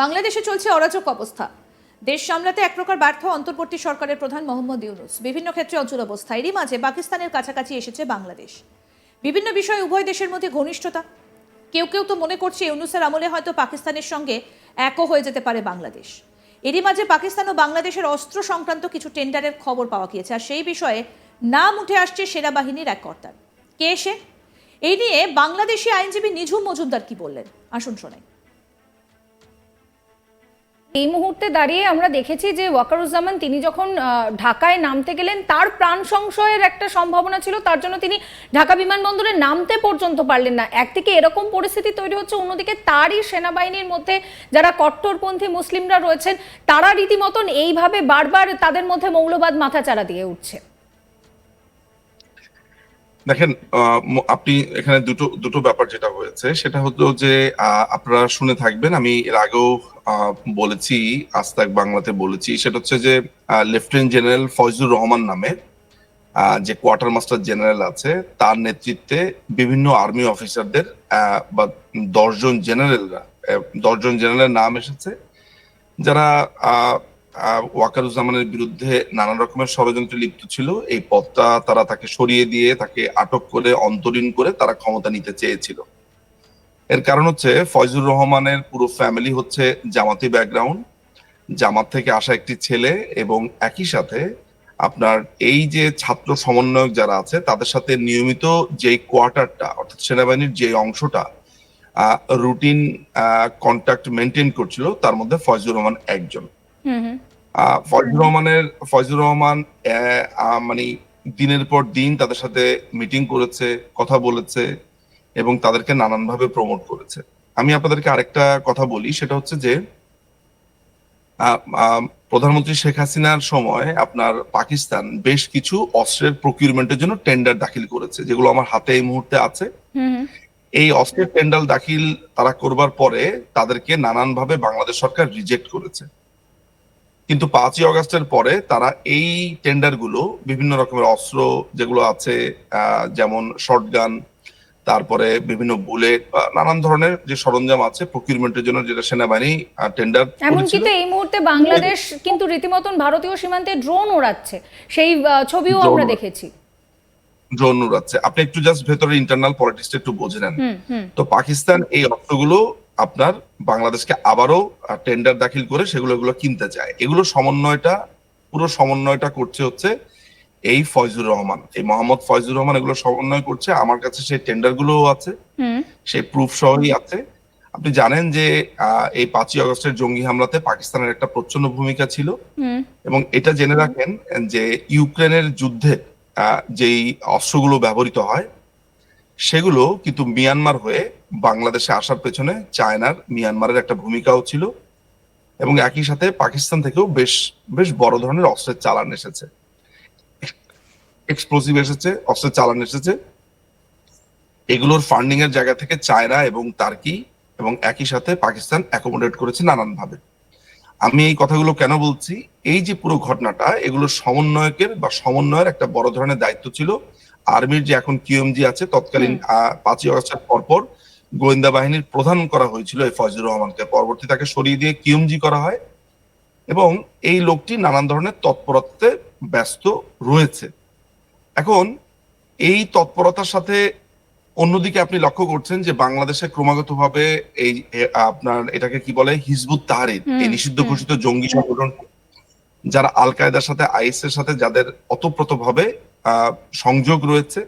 বাংলাদেশে চলছে অরাজক অবস্থা। দেশ সামলাতে এক প্রকার ব্যর্থ অন্তর্বর্তী সরকারের প্রধান মোহাম্মদ ইউনুস। বিভিন্ন ক্ষেত্রে অচল অবস্থা। এরই মাঝে পাকিস্তানের কাছাকাছি এসেছে বাংলাদেশ। বিভিন্ন বিষয়ে উভয় দেশের মধ্যে ঘনিষ্ঠতা। কেউ কেউ তো মনে করছে ইউনুসের আমলে হয়তো পাকিস্তানের সঙ্গে একও হয়ে যেতে পারে বাংলাদেশ। এরই মাঝে পাকিস্তান ও বাংলাদেশের অস্ত্র সংক্রান্ত কিছু টেন্ডারের খবর পাওয়া গিয়েছে। আর সেই বিষয়ে নাম উঠে আসছে সেনাবাহিনীর এক কর্তার। কে এসে এই নিয়ে বাংলাদেশি আইনজীবী নিঝুম মজুমদার কি বললেন? আসুন শোনাই। এই মুহূর্তে দাঁড়িয়ে আমরা দেখেছি যে ওয়াকারুজ্জামান, তিনি যখন ঢাকায় নামতে গেলেন, তার প্রাণ সংশয়ের একটা সম্ভাবনা ছিল, তার জন্য তিনি ঢাকা বিমানবন্দরে নামতে পর্যন্ত পারলেন না। একদিকে এরকম পরিস্থিতি তৈরি হচ্ছে, অন্যদিকে তারই সেনাবাহিনীর মধ্যে যারা কট্টরপন্থী মুসলিমরা রয়েছেন, তারা রীতিমতন এইভাবে বারবার তাদের মধ্যে মৌলবাদ মাথাচাড়া দিয়ে উঠছে। দেখেন আপনি এখানে দুটো দুটো ব্যাপার যেটা হয়েছে, সেটা হলো যে আপনারা শুনে থাকবেন, আমি এর আগেও বলেছি, আস্তাক বাংলাতে বলেছি, সেটা হচ্ছে যে লেফটেন্যান্ট জেনারেল ফয়জুর রহমান নামে যে কোয়ার্টার মাস্টার জেনারেল আছে, তার নেতৃত্বে বিভিন্ন আর্মি অফিসারদের বা দশজন জেনারেলরা দশজন জেনারেলের নাম এসেছে, যারা ওয়াকারুজ্জামানের বিরুদ্ধে নানান রকমের ষড়যন্ত্রে লিপ্ত ছিল। এই পদটা তারা তাকে সরিয়ে দিয়ে, তাকে আটক করে, অন্তরীণ করে তারা ক্ষমতা নিতে চেয়েছিল। এর কারণ হচ্ছে ফয়জুর রহমানের পুরো ফ্যামিলি হচ্ছে জামাতি ব্যাকগ্রাউন্ড জামাত থেকে আসা একটি ছেলে এবং একই সাথে আপনার এই যে ছাত্র সমন্বয়ক যারা আছে তাদের সাথে নিয়মিত যে কোয়ার্টারটা অর্থাৎ সেনাবাহিনীর যে অংশটা রুটিন কন্ট্যাক্ট মেনটেন করছিল তার মধ্যে ফয়জুর রহমান একজন। ফয়জুর রহমানের ফয়জুর রহমান মানে দিনের পর দিন তাদের সাথে মিটিং করেছে কথা বলেছে এবং তাদেরকে নানানভাবে প্রমোট করেছে। আমি আপনাদেরকে আরেকটা কথা বলি সেটা হচ্ছে যে প্রধানমন্ত্রী শেখ হাসিনার সময় আপনার পাকিস্তান বেশ কিছু অস্ত্রের প্রকিউরমেন্টের জন্য টেন্ডার দাখিল করেছে যেগুলো আমার হাতে এই মুহূর্তে আছে। এই অস্ত্রের টেন্ডার দাখিল তারা করবার পরে তাদেরকে নানানভাবে বাংলাদেশ সরকার রিজেক্ট করেছে। কিন্তু পাঁচই অগস্টের পরে তারা এই টেন্ডারগুলো বিভিন্ন রকমের অস্ত্র যেগুলো আছে আহ, যেমন শর্টগান তারপরে বিভিন্ন বুলেট বা নানান ধরনের যে সরঞ্জাম আছে প্রকিউরমেন্টের জন্য যেটা সেনাবাহিনী টেন্ডার এমনকি তো এই মুহূর্তে বাংলাদেশ কিন্তু রীতিমতন ভারতীয় সীমান্তে ড্রোন ওড়াচ্ছে সেই ছবিও আমরা দেখেছি। ড্রোন উড়াচ্ছে। আপনি একটু জাস্ট ভেতরে ইন্টারনাল পলিটিক্সটা একটু বুঝে নেন। তো পাকিস্তান এই অস্ত্রগুলো আপনার বাংলাদেশকে আবারও টেন্ডার দাখিল করে সেগুলো এগুলো কিনতে চায়। এগুলো সমন্বয়টা পুরো সমন্বয়টা করছে হচ্ছে এই ফয়জুর রহমান এই মোহাম্মদ ফয়জুর রহমান এগুলো সমন্বয় করছে। আমার কাছে সেই টেন্ডারগুলো আছে সেই প্রুফ সহই আছে। আপনি জানেন যে এই পাঁচই আগস্টের জঙ্গি হামলাতে পাকিস্তানের একটা প্রচ্ছন্ন ভূমিকা ছিল। এবং এটা জেনে রাখেন যে ইউক্রেনের যুদ্ধে যেই অস্ত্রগুলো ব্যবহৃত হয় সেগুলো কিন্তু মিয়ানমার হয়ে বাংলাদেশে আসার পেছনে চায়নার মিয়ানমারের একটা ভূমিকাও ছিল। এবং একই সাথে পাকিস্তান থেকেও বেশ বেশ বড় ধরনের অস্ত্রের চালান এসেছে। এক্সপ্লোসিভ এসেছে অস্ত্রের চালান এসেছে। এগুলোর ফান্ডিং এর জায়গা থেকে চায়না এবং তার্কি এবং একই সাথে পাকিস্তান অ্যাকোমোডেট করেছে নানান ভাবে আমি এই কথাগুলো কেন বলছি? এই যে পুরো ঘটনাটা এগুলো সমন্বয়কের বা সমন্বয়ের একটা বড় ধরনের দায়িত্ব ছিল। আর্মির যে এখন কিউএমজি আছে তৎকালীন পাঁচই আগস্টের পরপর গোয়েন্দা বাহিনীর প্রধান করা হয়েছিল এই ফজলুর রহমানকে। পরবর্তী তাকে সরিয়ে দিয়ে কিউএমজি করা হয়। এবং এই লোকটি নানান ধরনের তৎপরতাতে ব্যস্ত রয়েছে। এখন এই তৎপরতার সাথে অন্যদিকে আপনি লক্ষ্য করছেন যে বাংলাদেশে ক্রমাগতভাবে এই আপনার এটাকে কি বলে হিজবুত তাহারির এই নিষিদ্ধ ঘোষিত জঙ্গি সংগঠন যারা আল কায়দার সাথে আইএস এর সাথে যাদের অতপ্রতভাবে সংযোগ রয়েছে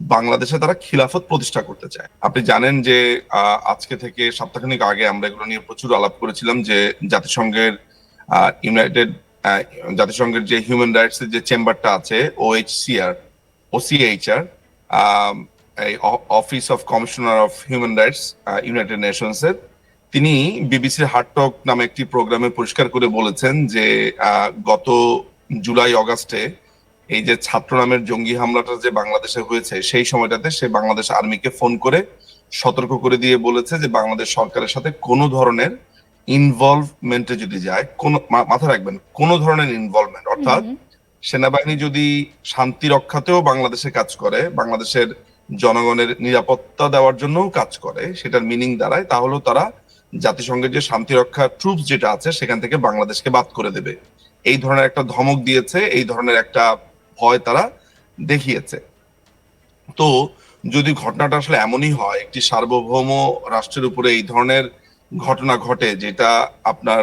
বাংলাদেশে তারা খিলাফত প্রতিষ্ঠা করতে চায়। আপনি জানেন যে আহ, আজকে থেকে সপ্তাহখানিক আগে আমরা এগুলো নিয়ে প্রচুর আলাপ করেছিলাম যে জাতিসংঘের ইউনাইটেড জাতিসংঘের যে হিউম্যান রাইটস এর যে চেম্বারটা আছে ওএইচসিআর ওসিএইচআর এই office of commissioner of human rights United Nations এর। তিনি বিবিসির হার্টক নামে একটি প্রোগ্রামে পরিষ্কার করে বলেছেন যে গত জুলাই, অগাস্টে এই যে ছাত্র নামের জঙ্গি হামলাটা যে বাংলাদেশে হয়েছে, সেই সময়টাতে সে বাংলাদেশ আর্মিকে ফোন করে সতর্ক করে দিয়ে বলেছে যে, বাংলাদেশ সরকারের সাথে কোনো ধরনের ইনভলভমেন্টে যদি যায়, কোন, মা- মাথায় রাখবেন, কোনো ধরনের ইনভলভমেন্ট অর্থাৎ সেনাবাহিনী যদি শান্তি রক্ষাতেও বাংলাদেশে কাজ করে, বাংলাদেশের জনগণের নিরাপত্তা দেওয়ার জন্যও কাজ করে, সেটার মিনিং দাঁড়ায়, তাহলেও তারা জাতিসংঘের যে শান্তিরক্ষা ট্রুপস যেটা আছে, সেখান থেকে বাংলাদেশকে বাদ করে দেবে। এই ধরনের একটা ধমক দিয়েছে, এই ধরনের একটা ভয় তারা দেখিয়েছে। তো যদি ঘটনাটা আসলে এমনই হয়, একটি সার্বভৌম রাষ্ট্রের উপরে এই ধরনের ঘটনা ঘটে, যেটা আপনার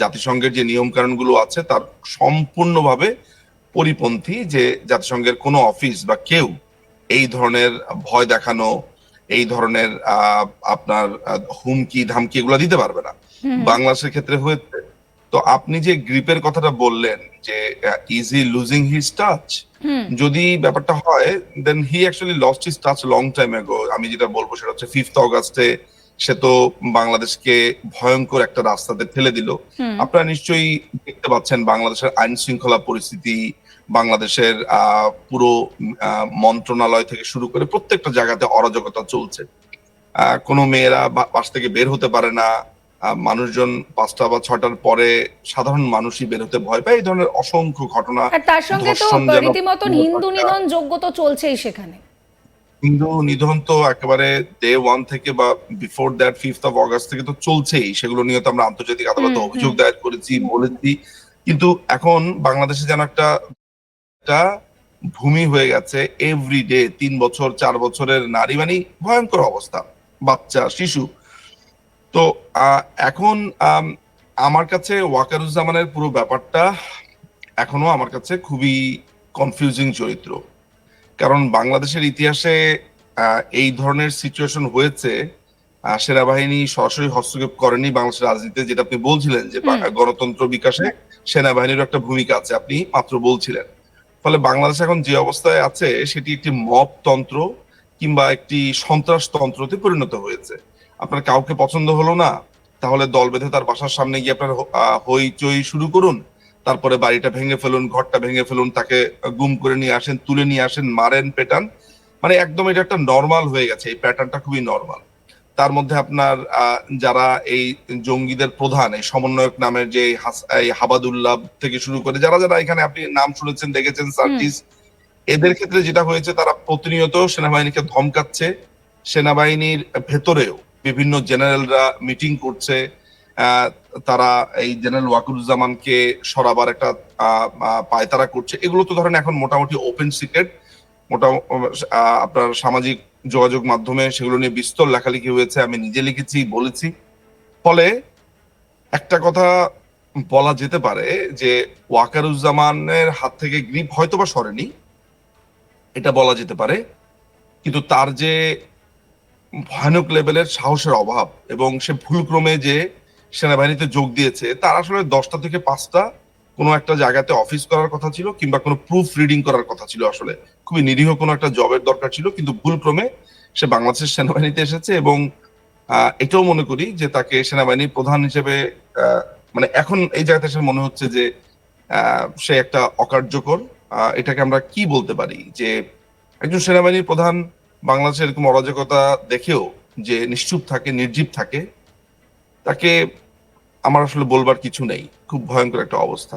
জাতিসংঘের যে নিয়ম কানুনগুলো আছে, তার সম্পূর্ণভাবে পরিপন্থী যে জাতিসংঘের কোনো অফিস বা কেউ এই ধরনের ভয় দেখানো এই ধরনের আপনার হুমকি ধামকি এগুলো দিতে পারবে না। বাংলাদেশের ক্ষেত্রে হয়েছে। তো আপনি যে গ্রিপের কথাটা বললেন যে ইজি লুজিং হিজ টাচ যদি ব্যাপারটা হয় then he actually lost his touch long time ago আমি যেটা বলব সেটা হচ্ছে ফিফথ অগাস্টে সে তো বাংলাদেশকে ভয়ঙ্কর একটা রাস্তাতে ঠেলে দিল। আপনারা নিশ্চয়ই দেখতে পাচ্ছেন বাংলাদেশের আইন শৃঙ্খলা পরিস্থিতি বাংলাদেশের আহ, পুরো মন্ত্রণালয় থেকে শুরু করে প্রত্যেকটা জায়গাতে অরাজকতা চলছে। কোনো মেয়েরা বা- বাস থেকে বের হতে পারে না। মানুষজন পাঁচটা বা ছটার পরে সাধারণ মানুষই বের হতে ভয় পায়। এই ধরনের অসংখ্য ঘটনা তার সঙ্গে তো হিন্দু নিধন যোগ্য তো চলছেই সেখানে। হিন্দু নিধন তো একেবারে ডে ওয়ান থেকে বা before that fifth of August থেকে তো চলছেই। সেগুলো নিয়ে তো আমরা আন্তর্জাতিক আদালতে অভিযোগ দায়ের করেছি বলেছি। কিন্তু এখন বাংলাদেশে যেন একটা একটা ভূমি হয়ে গেছে এভরি ডে তিন বছর চার বছরের নারী মানে ভয়ঙ্কর অবস্থা বাচ্চা শিশু। তো এখন আম, আমার কাছে ওয়াকারুজ্জামানের পুরো ব্যাপারটা এখনও আমার কাছে খুবই কনফিউজিং চরিত্র। কারণ বাংলাদেশের ইতিহাসে আহ, এই ধরনের সিচুয়েশন হয়েছে আহ, সেনাবাহিনী সরাসরি হস্তক্ষেপ করেনি বাংলাদেশের রাজনীতিতে যেটা আপনি বলছিলেন যে গণতন্ত্র বিকাশে সেনাবাহিনীর একটা ভূমিকা আছে আপনি মাত্র বলছিলেন। ফলে বাংলাদেশ এখন যে অবস্থায় আছে, সেটি একটি মব তন্ত্র কিংবা একটি সন্ত্রাসতন্ত্রতে পরিণত হয়েছে। আপনার কাউকে পছন্দ হলো না, তাহলে দল বেঁধে তার বাসার সামনে গিয়ে আপনার হইচই শুরু করুন। তারপরে বাড়িটা ভেঙে ফেলুন, ঘরটা ভেঙে ফেলুন, তাকে গুম করে নিয়ে আসেন, তুলে নিয়ে আসেন, মারেন, পেটান। মানে একদম এটা একটা নর্মাল হয়ে গেছে, এই প্যাটার্নটা খুবই নর্মাল তার মধ্যে আপনার যারা এই জঙ্গিদের প্রধান এই সমন্বয়ক নামের যে হাবাদুল্লাহ থেকে শুরু করে যারা যারা এখানে আপনি নাম শুনেছেন দেখেছেন সার্টিস এদের ক্ষেত্রে যেটা হয়েছে তারা প্রতিনিয়ত সেনাবাহিনীকে ধমকাচ্ছে। সেনাবাহিনীর ভেতরেও বিভিন্ন জেনারেলরা মিটিং করছে। আহ, তারা এই জেনারেল ওয়াকুরুজ্জামানকে সরাবার একটা পায়তারা করছে। এগুলো তো ধরেন এখন মোটামুটি ওপেন সিক্রেট মোটা আহ, আপনার সামাজিক যোগাযোগ মাধ্যমে সেগুলো নিয়ে বিস্তর লেখালেখি হয়েছে, আমি নিজে লিখেছি, বলেছি। ফলে একটা কথা বলা যেতে পারে যে ওয়াকারুজ্জামানের হাত থেকে গ্রিপ হয়তো বা সরেনি, এটা বলা যেতে পারে, কিন্তু তার যে ভয়ানক লেভেলের সাহসের অভাব এবং সে ভুলক্রমে যে সেনাবাহিনীতে যোগ দিয়েছে, তার আসলে দশটা থেকে পাঁচটা কোনো একটা জায়গাতে অফিস করার কথা ছিল কিংবা কোনো প্রুফ রিডিং করার কথা ছিল আসলে। খুবই নিরীহ কোনো একটা জবের দরকার ছিল, কিন্তু ভুলক্রমে সে বাংলাদেশের সেনাবাহিনীতে এসেছে এবং এটাও মনে করি যে তাকে সেনাবাহিনীর প্রধান হিসেবে মানে এখন এই জায়গাতে এসে মনে হচ্ছে যে সে একটা অকার্যকর এটাকে আমরা কি বলতে পারি? যে একজন সেনাবাহিনীর প্রধান বাংলাদেশের এরকম অরাজকতা দেখেও যে নিশ্চুপ থাকে, নির্জীব থাকে, তাকে আমার আসলে বলবার কিছু নেই। খুব ভয়ঙ্কর একটা অবস্থা।